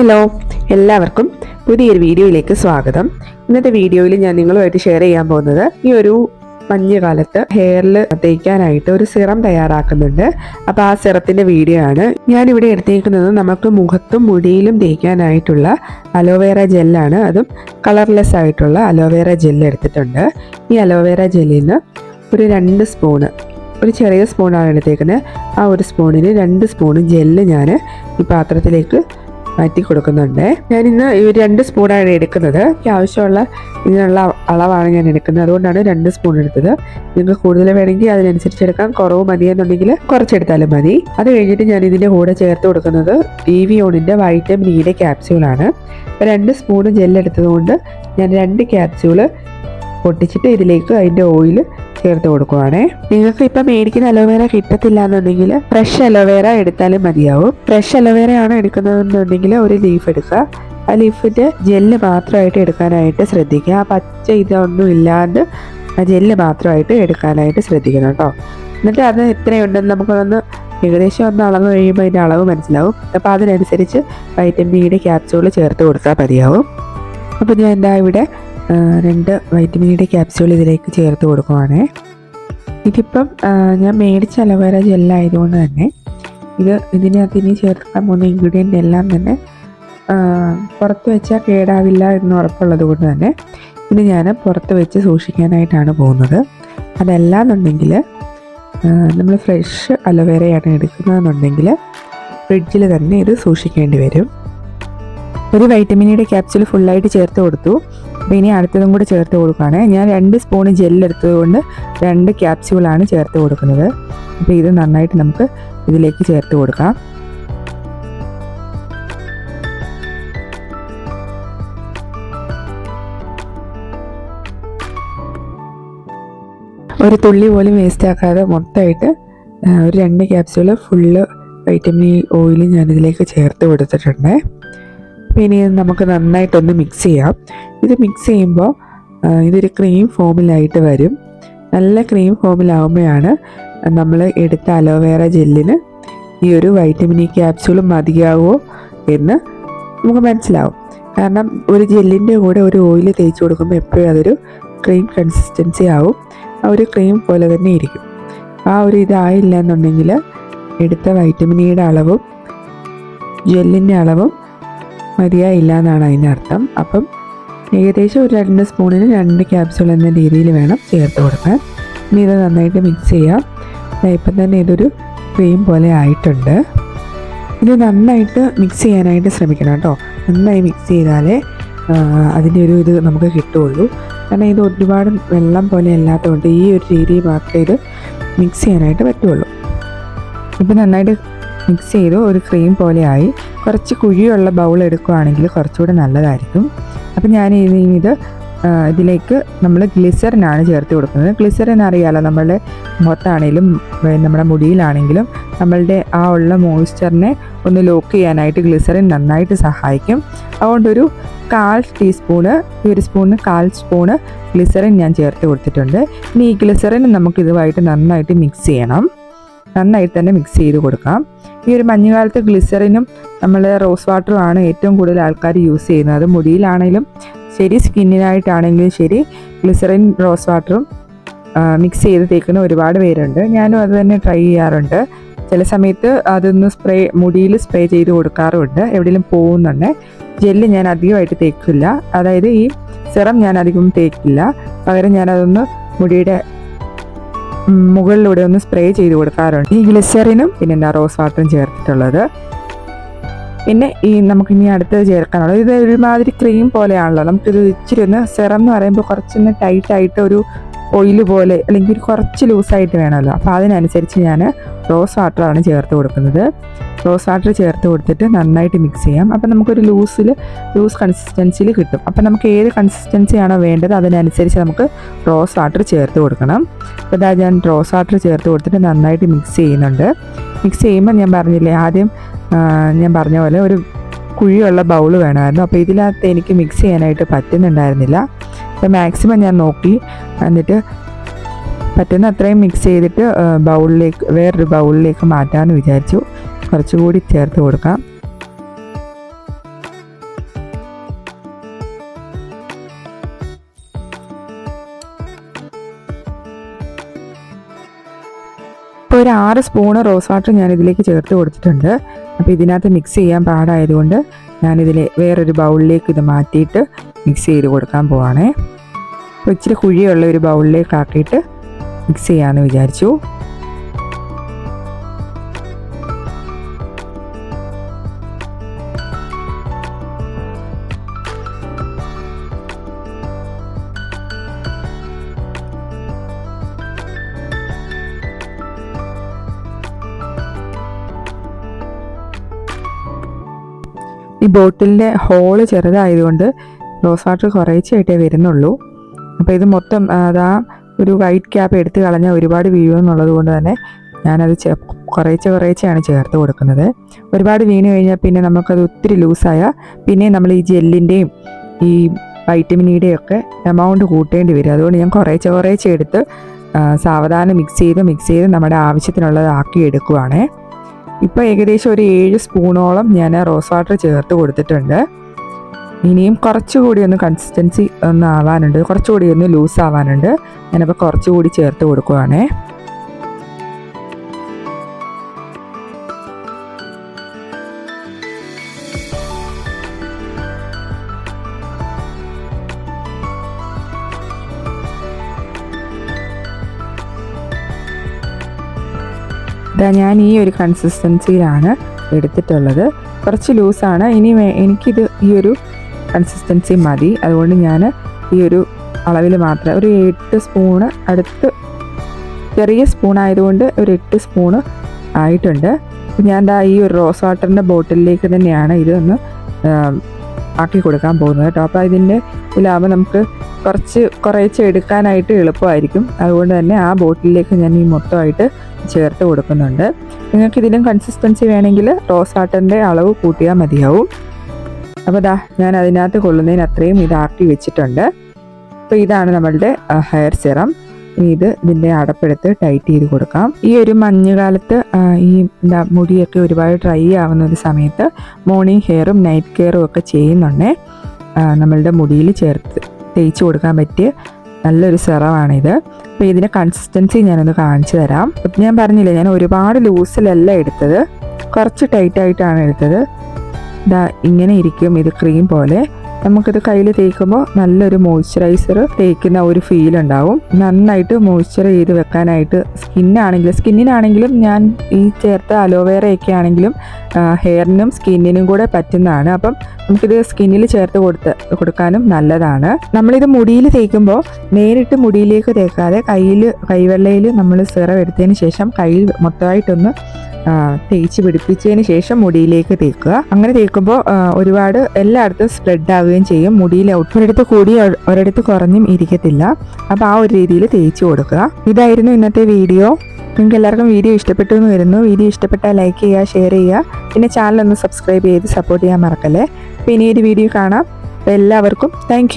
Hello എല്ലാവർക്കും പുതിയൊരു വീഡിയോയിലേക്ക് സ്വാഗതം. ഇന്നത്തെ വീഡിയോയിൽ ഞാൻ നിങ്ങളുമായിട്ട് ഷെയർ ചെയ്യാൻ പോകുന്നത് ഈ ഒരു മഞ്ഞുകാലത്ത് ഹെയറിൽ തേക്കാനായിട്ട് ഒരു സിറം തയ്യാറാക്കുന്നുണ്ട്. അപ്പോൾ ആ സിറത്തിന്റെ വീഡിയോ ആണ്. ഞാനിവിടെ എടുത്തേക്കുന്നത് നമുക്ക് മുഖത്തും മുടിയിലും തേക്കാനായിട്ടുള്ള അലോവേറ ജെല്ലാണ് അതും കളർലെസ് ആയിട്ടുള്ള അലോവേറ ജെല്ല് എടുത്തിട്ടുണ്ട്. ഈ അലോവേറ ജെല്ലിൽ നിന്ന് ഒരു രണ്ട് സ്പൂണ് ഒരു ചെറിയ സ്പൂണാണ് എടുത്തേക്കുന്നത്. ആ ഒരു സ്പൂണിന് രണ്ട് സ്പൂണ് ജെല്ല് ഞാൻ ഈ പാത്രത്തിലേക്ക് മാറ്റി കൊടുക്കുന്നുണ്ട്. ഞാൻ ഇന്ന് രണ്ട് സ്പൂണാണ് എടുക്കുന്നത്. എനിക്ക് ആവശ്യമുള്ള ഇതിനുള്ള അളവാണ് ഞാൻ എടുക്കുന്നത്. അതുകൊണ്ടാണ് രണ്ട് സ്പൂൺ എടുത്തത്. നിങ്ങൾക്ക് കൂടുതൽ വേണമെങ്കിൽ അതിനനുസരിച്ച് എടുക്കാം. കുറവ് മതി എന്നുണ്ടെങ്കിൽ കുറച്ചെടുത്താലും മതി. അത് കഴിഞ്ഞിട്ട് ഞാൻ ഇതിന്റെ കൂടെ ചേർത്ത് കൊടുക്കുന്നത് ഡിവിയോണിന്റെ വൈറ്റമിൻ ഇയുടെ ക്യാപ്സ്യൂളാണ് അപ്പോൾ രണ്ട് സ്പൂൺ ജെല്ലെടുത്തത് കൊണ്ട് ഞാൻ രണ്ട് ക്യാപ്സ്യൂൾ പൊട്ടിച്ചിട്ട് ഇതിലേക്ക് അതിന്റെ ഓയിൽ ചേർത്ത് കൊടുക്കുവാണേ. നിങ്ങൾക്ക് ഇപ്പം മേടിക്കുന്ന അലോവേര കിട്ടത്തില്ല എന്നുണ്ടെങ്കിൽ ഫ്രഷ് അലോവേര എടുത്താലും മതിയാവും. ഫ്രഷ് അലോവേരയാണ് എടുക്കുന്നതെന്നുണ്ടെങ്കിൽ ഒരു ലീഫ് എടുക്കുക. ആ ലീഫിന്റെ ജെല്ല് മാത്രമായിട്ട് എടുക്കാനായിട്ട് ശ്രദ്ധിക്കുക. ആ പച്ച ഇതൊന്നും ഇല്ലാണ്ട് ആ ജെല്ല് മാത്രമായിട്ട് എടുക്കാനായിട്ട് ശ്രദ്ധിക്കണം കേട്ടോ. എന്നിട്ട് അത് എത്രയുണ്ടെന്ന് നമുക്കൊന്ന് ഏകദേശം ഒന്ന് അളവ് കഴിയുമ്പോൾ അതിന്റെ അളവ് മനസ്സിലാവും. അപ്പോൾ അതിനനുസരിച്ച് വൈറ്റമിൻ ഇയുടെ ക്യാപ്സ്യൂൾ ചേർത്ത് കൊടുത്താൽ മതിയാവും. അപ്പോൾ ഞാൻ എന്താ ഇവിടെ രണ്ട് വൈറ്റമിനിയുടെ ക്യാപ്സ്യൂൾ ഇതിലേക്ക് ചേർത്ത് കൊടുക്കുവാണേ. ഇതിപ്പം ഞാൻ മേടിച്ച അലോവേറ ജെല്ലായതുകൊണ്ട് തന്നെ ഇത് ഇതിനകത്ത് ഇനി ചേർക്കാൻ പോകുന്ന ഇൻഗ്രീഡിയന്റ് എല്ലാം തന്നെ പുറത്ത് വെച്ചാൽ കേടാവില്ല എന്ന് ഉറപ്പുള്ളത് കൊണ്ട് തന്നെ ഇത് ഞാൻ പുറത്ത് വെച്ച് സൂക്ഷിക്കാനായിട്ടാണ് പോകുന്നത്. അതല്ല എന്നുണ്ടെങ്കിൽ നമ്മൾ ഫ്രഷ് അലോവേറയാണ് എടുക്കുന്നതെന്നുണ്ടെങ്കിൽ ഫ്രിഡ്ജിൽ തന്നെ ഇത് സൂക്ഷിക്കേണ്ടി വരും. ഒരു വൈറ്റമിനിയുടെ ക്യാപ്സ്യൂൾ ഫുള്ളായിട്ട് ചേർത്ത് കൊടുത്തു. അപ്പോൾ ഇനി അടുത്തതും കൂടി ചേർത്ത് കൊടുക്കുകയാണ്. ഞാൻ രണ്ട് സ്പൂൺ ജെല്ലെടുത്തത് കൊണ്ട് രണ്ട് ക്യാപ്സ്യൂളാണ് ചേർത്ത് കൊടുക്കുന്നത്. അപ്പോൾ ഇത് നന്നായിട്ട് നമുക്ക് ഇതിലേക്ക് ചേർത്ത് കൊടുക്കാം. ഒരു തുള്ളി പോലും വേസ്റ്റ് ആക്കാതെ മൊത്തമായിട്ട് ഒരു രണ്ട് capsule full vitamin E oil ഞാനിതിലേക്ക് ചേർത്ത് കൊടുത്തിട്ടുണ്ട്. ഇനി ഇത് നമുക്ക് നന്നായിട്ടൊന്ന് മിക്സ് ചെയ്യാം. ഇത് മിക്സ് ചെയ്യുമ്പോൾ ഇതൊരു ക്രീം ഫോമിലായിട്ട് വരും. നല്ല ക്രീം ഫോമിലാവുമ്പോഴാണ് നമ്മൾ എടുത്ത അലോവേറ ജെല്ലിന് ഈ ഒരു വൈറ്റമിൻ ഇ ക്യാപ്സ്യൂളും മതിയാവോ എന്ന് നമുക്ക് മനസ്സിലാവും. കാരണം ഒരു ജെല്ലിന്റെ കൂടെ ഒരു ഓയിൽ തേച്ച് കൊടുക്കുമ്പോൾ എപ്പോഴും അതൊരു ക്രീം കൺസിസ്റ്റൻസി ആവും. ആ ഒരു ക്രീം പോലെ തന്നെ ഇരിക്കും. ആ ഒരു ഇതായില്ല എന്നുണ്ടെങ്കിൽ എടുത്ത വൈറ്റമിൻ ഇയുടെ അളവും ജെല്ലിന്റെ അളവും മതിയായില്ല എന്നാണ് അതിന്റെ അർത്ഥം. അപ്പം ഏകദേശം ഒരു രണ്ട് സ്പൂണിന് രണ്ട് ക്യാപ്സ്യൂൾ എന്ന രീതിയിൽ വേണം ചേർത്ത് കൊടുക്കാൻ. ഇനി ഇത് നന്നായിട്ട് മിക്സ് ചെയ്യാം. ഇപ്പം തന്നെ ഇതൊരു ക്രീം പോലെ ആയിട്ടുണ്ട്. ഇത് നന്നായിട്ട് മിക്സ് ചെയ്യാനായിട്ട് ശ്രമിക്കണം കേട്ടോ. നന്നായി മിക്സ് ചെയ്താലേ അതിന്റെ ഒരു ഇത് നമുക്ക് കിട്ടുകയുള്ളൂ. കാരണം ഇത് ഒരുപാട് വെള്ളം പോലെ അല്ലാത്തതുകൊണ്ട് ഈ ഒരു രീതിയിൽ മാത്രമേ ഇത് മിക്സ് ചെയ്യാനായിട്ട് പറ്റുള്ളൂ ഇപ്പം നന്നായിട്ട് മിക്സ് ചെയ്ത് ഒരു ക്രീം പോലെ ആയി കുറച്ച് കുഴിയുള്ള ബൗൾ എടുക്കുകയാണെങ്കിൽ കുറച്ചുകൂടെ നല്ലതായിരിക്കും. അപ്പോൾ ഞാൻ ഇത് ഇതിലേക്ക് നമ്മൾ ഗ്ലിസറിനാണ് ചേർത്ത് കൊടുക്കുന്നത്. ഗ്ലിസറിൻ അറിയാലോ നമ്മളുടെ മുഖത്താണെങ്കിലും നമ്മുടെ മുടിയിലാണെങ്കിലും നമ്മളുടെ ആ ഉള്ള മോയ്സ്ചറിനെ ഒന്ന് ലോക്ക് ചെയ്യാനായിട്ട് ഗ്ലിസറിൻ നന്നായിട്ട് സഹായിക്കും. അതുകൊണ്ടൊരു കാൽ ടീസ്പൂണ് ഈ ഒരു സ്പൂണിന് കാൽ സ്പൂണ് ഗ്ലിസറിൻ ഞാൻ ചേർത്ത് കൊടുത്തിട്ടുണ്ട്. ഇനി ഈ ഗ്ലിസറിൻ നമുക്ക് ഇതുമായിട്ട് നന്നായിട്ട് മിക്സ് ചെയ്യണം. നന്നായിട്ട് തന്നെ മിക്സ് ചെയ്ത് കൊടുക്കാം. ഈ ഒരു മഞ്ഞുകാലത്ത് ഗ്ലിസറിനും നമ്മൾ റോസ് വാട്ടറുമാണ് ഏറ്റവും കൂടുതൽ ആൾക്കാർ യൂസ് ചെയ്യുന്നത്. അത് മുടിയിലാണെങ്കിലും ശരി സ്കിന്നിനായിട്ടാണെങ്കിലും ശരി ഗ്ലിസറിൻ റോസ് വാട്ടറും മിക്സ് ചെയ്ത് തേക്കുന്ന ഒരുപാട് പേരുണ്ട്. ഞാനും അത് തന്നെ ട്രൈ ചെയ്യാറുണ്ട്. ചില സമയത്ത് അതൊന്ന് സ്പ്രേ മുടിയിൽ സ്പ്രേ ചെയ്ത് കൊടുക്കാറുമുണ്ട്. എവിടെയെങ്കിലും പോകുന്നുണ്ട്. ജെല്ല് ഞാൻ അധികമായിട്ട് തേക്കില്ല. അതായത് ഈ സിറം ഞാൻ അധികം തേക്കില്ല. പകരം ഞാനതൊന്ന് മുടിയുടെ മുകളിലൂടെ ഒന്ന് സ്പ്രേ ചെയ്ത് കൊടുക്കാറുണ്ട്. ഈ ഗ്ലിസറിനും പിന്നെ എന്താ റോസ് വാട്ടറും ചേർത്തിട്ടുള്ളത്. പിന്നെ ഈ നമുക്ക് ഇനി അടുത്തത് ചേർക്കാനുള്ളത് ഇത് ഒരുമാതിരി ക്രീം പോലെയാണല്ലോ. നമുക്കിത് ഇച്ചിരി ഒന്ന് സിറം എന്ന് പറയുമ്പോൾ കുറച്ചൊന്ന് ടൈറ്റ് ആയിട്ട് ഒരു ഓയിൽ പോലെ അല്ലെങ്കിൽ കുറച്ച് ലൂസായിട്ട് വേണമല്ലോ. അപ്പോൾ അതിനനുസരിച്ച് ഞാൻ റോസ് വാട്ടറാണ് ചേർത്ത് കൊടുക്കുന്നത്. റോസ് വാട്ടർ ചേർത്ത് കൊടുത്തിട്ട് നന്നായിട്ട് മിക്സ് ചെയ്യാം. അപ്പം നമുക്കൊരു ലൂസിൽ ലൂസ് കൺസിസ്റ്റൻസിയിൽ കിട്ടും. അപ്പം നമുക്ക് ഏത് കൺസിസ്റ്റൻസിയാണോ വേണ്ടത് അതിനനുസരിച്ച് നമുക്ക് റോസ് വാട്ടർ ചേർത്ത് കൊടുക്കണം. അപ്പോൾ ഇതാ ഞാൻ റോസ് വാട്ടർ ചേർത്ത് കൊടുത്തിട്ട് നന്നായിട്ട് മിക്സ് ചെയ്യുന്നുണ്ട്. മിക്സ് ചെയ്യുമ്പോൾ ഞാൻ പറഞ്ഞില്ലേ ആദ്യം ഞാൻ പറഞ്ഞ പോലെ ഒരു കുഴിയുള്ള ബൗൾ വേണമായിരുന്നു. അപ്പോൾ ഇതിനകത്ത് എനിക്ക് മിക്സ് ചെയ്യാനായിട്ട് പറ്റുന്നുണ്ടായിരുന്നില്ല. അപ്പോൾ മാക്സിമം ഞാൻ നോക്കി. എന്നിട്ട് പറ്റുന്ന അത്രയും മിക്സ് ചെയ്തിട്ട് ബൗളിലേക്ക് വേറൊരു ബൗളിലേക്ക് മാറ്റാമെന്ന് വിചാരിച്ചു. കുറച്ചുകൂടി ചേർത്ത് കൊടുക്കാം. ഇപ്പോൾ ഒരു ആറ് സ്പൂണ് റോസ് വാട്ടർ ഞാൻ ഇതിലേക്ക് ചേർത്ത് കൊടുത്തിട്ടുണ്ട്. അപ്പോൾ ഇതിനകത്ത് മിക്സ് ചെയ്യാൻ പാടായതുകൊണ്ട് ഞാനിതിൽ വേറൊരു ബൗളിലേക്ക് ഇത് മാറ്റിയിട്ട് മിക്സ് ചെയ്ത് കൊടുക്കാൻ പോവാണേ. ഇച്ചിരി കുഴിയുള്ള ഒരു ബൗളിലേക്ക് ആക്കിയിട്ട് മിക്സ് ചെയ്യാമെന്ന് വിചാരിച്ചു. ഈ ബോട്ടിലിന്റെ ഹോൾ ചെറുതായതുകൊണ്ട് റോസ് വാട്ടർ കുറേച്ചായിട്ടേ വരുന്നുള്ളൂ. അപ്പോൾ ഇത് മൊത്തം അതാ ഒരു വൈറ്റ് ക്യാപ്പ് എടുത്ത് കളഞ്ഞാൽ ഒരുപാട് വീഴുമെന്നുള്ളത് കൊണ്ട് തന്നെ ഞാനത് ചെ കുറേച്ച് കുറേച്ചാണ് ചേർത്ത് കൊടുക്കുന്നത്. ഒരുപാട് വീണ് കഴിഞ്ഞാൽ പിന്നെ നമുക്കത് ഒത്തിരി ലൂസായ പിന്നെ നമ്മൾ ഈ ജെല്ലിന്റെയും ഈ വൈറ്റമിൻ ഇയുടെയും ഒക്കെ എമൗണ്ട് കൂട്ടേണ്ടി വരും. അതുകൊണ്ട് ഞാൻ കുറേച്ച് കുറേച്ച് എടുത്ത് സാവധാനം മിക്സ് ചെയ്ത് മിക്സ് ചെയ്ത് നമ്മുടെ ആവശ്യത്തിനുള്ളതാക്കി എടുക്കുവാണേ. ഇപ്പോൾ ഏകദേശം ഒരു ഏഴ് സ്പൂണോളം ഞാൻ റോസ് വാട്ടർ ചേർത്ത് കൊടുത്തിട്ടുണ്ട്. ഇനിയും കുറച്ചുകൂടി ഒന്ന് കൺസിസ്റ്റൻസി ഒന്ന് ആവാനുണ്ട്. കുറച്ചുകൂടി ഒന്ന് ലൂസ് ആവാനുണ്ട്. ഞാനപ്പോൾ കുറച്ചുകൂടി ചേർത്ത് കൊടുക്കുവാണേ. ഇതാ ഞാൻ ഈ ഒരു കൺസിസ്റ്റൻസിയിലാണ് എടുത്തിട്ടുള്ളത്. കുറച്ച് ലൂസാണ് ഇനി എനിക്കിത് ഈ ഒരു കൺസിസ്റ്റൻസി മതി. അതുകൊണ്ട് ഞാൻ ഈ ഒരു അളവിൽ മാത്രം ഒരു എട്ട് സ്പൂണ് അടുത്ത് ചെറിയ സ്പൂൺ ആയതുകൊണ്ട് ഒരു എട്ട് സ്പൂണ് ആയിട്ടുണ്ട്. ഞാൻ ദാ ഈ ഒരു റോസ് വാട്ടറിന്റെ ബോട്ടിലേക്ക് തന്നെയാണ് ഇതൊന്ന് ആക്കി കൊടുക്കാൻ പോകുന്നത് കേട്ടോ. അപ്പോൾ ഇതിന്റെ ഇതിലാകുമ്പോൾ നമുക്ക് കുറച്ച് കുറേശ്ശെ എടുക്കാനായിട്ട് എളുപ്പമായിരിക്കും. അതുകൊണ്ട് തന്നെ ആ ബോട്ടിലേക്ക് ഞാൻ ഈ മൊത്തമായിട്ട് ചേർത്ത് കൊടുക്കുന്നുണ്ട്. നിങ്ങൾക്ക് ഇതിലും കൺസിസ്റ്റൻസി വേണമെങ്കിൽ റോസ് വാട്ടറിന്റെ അളവ് കൂട്ടിയാൽ മതിയാവും. അപ്പോൾ ദാ ഞാൻ അതിനകത്ത് കൊള്ളുന്നതിന് അത്രയും ഇത് ആട്ടി വെച്ചിട്ടുണ്ട്. അപ്പോൾ ഇതാണ് നമ്മളുടെ ഹെയർ സിറം ഇനി ഇത് ഇതിന്റെ അടപ്പെടുത്ത് ടൈറ്റ് ചെയ്ത് കൊടുക്കാം. ഈ ഒരു മഞ്ഞുകാലത്ത് ഈ എന്താ മുടിയൊക്കെ ഒരുപാട് ഡ്രൈ ആവുന്ന ഒരു സമയത്ത് മോർണിംഗ് ഹെയറും നൈറ്റ് കെയറും ഒക്കെ ചെയ്യുന്നുണ്ടേ. നമ്മളുടെ മുടിയിൽ ചേർത്ത് തേച്ച് കൊടുക്കാൻ പറ്റിയ നല്ലൊരു സിറമാണിത്. അപ്പോൾ ഇതിന്റെ കൺസിസ്റ്റൻസി ഞാനൊന്ന് കാണിച്ചു തരാം. ഞാൻ പറഞ്ഞില്ലേ ഞാൻ ഒരുപാട് ലൂസിലല്ല എടുത്തത്. കുറച്ച് ടൈറ്റായിട്ടാണ് എടുത്തത്. ഇതാ ഇങ്ങനെ ഇരിക്കും. ഇത് ക്രീം പോലെ. നമുക്കിത് കയ്യിൽ തേക്കുമ്പോൾ നല്ലൊരു മോയ്സ്ചറൈസർ തേക്കുന്ന ഒരു ഫീൽ ഉണ്ടാവും. നന്നായിട്ട് മോയ്സ്ചർ ചെയ്ത് വെക്കാനായിട്ട് സ്കിന്നാണെങ്കിലും സ്കിന്നിനാണെങ്കിലും ഞാൻ ഈ ചേർത്ത അലോവേറയൊക്കെ ആണെങ്കിലും ഹെയറിനും സ്കിന്നിനും കൂടെ പറ്റുന്നതാണ്. അപ്പം നമുക്കിത് സ്കിന്നിൽ ചേർത്ത് കൊടുത്ത് കൊടുക്കാനും നല്ലതാണ്. നമ്മളിത് മുടിയിൽ തേക്കുമ്പോൾ നേരിട്ട് മുടിയിലേക്ക് തേക്കാതെ കയ്യിൽ കൈവെള്ളയിൽ നമ്മൾ സിറം എടുത്തതിന് ശേഷം കയ്യിൽ മൊത്തമായിട്ടൊന്ന് തേച്ച് പിടിപ്പിച്ചതിന് ശേഷം മുടിയിലേക്ക് തേക്കുക. അങ്ങനെ തേക്കുമ്പോൾ ഒരുപാട് എല്ലായിടത്തും സ്പ്രെഡ് ആവുകയും ചെയ്യും. മുടിയിൽ ഒരിടത്ത് കൂടി ഒരിടത്ത് കുറഞ്ഞും ഇരിക്കത്തില്ല. അപ്പോൾ ആ ഒരു രീതിയിൽ തേച്ച് കൊടുക്കുക. ഇതായിരുന്നു ഇന്നത്തെ വീഡിയോ. നിങ്ങൾക്ക് എല്ലാവർക്കും വീഡിയോ ഇഷ്ടപ്പെട്ടു എന്ന് വരുന്നു. വീഡിയോ ഇഷ്ടപ്പെട്ടാൽ ലൈക്ക് ചെയ്യുക ഷെയർ ചെയ്യുക. പിന്നെ ചാനൽ ഒന്ന് സബ്സ്ക്രൈബ് ചെയ്ത് സപ്പോർട്ട് ചെയ്യാൻ മറക്കല്ലേ? അപ്പോൾ ഇനിയൊരു വീഡിയോ കാണാം. എല്ലാവർക്കും താങ്ക്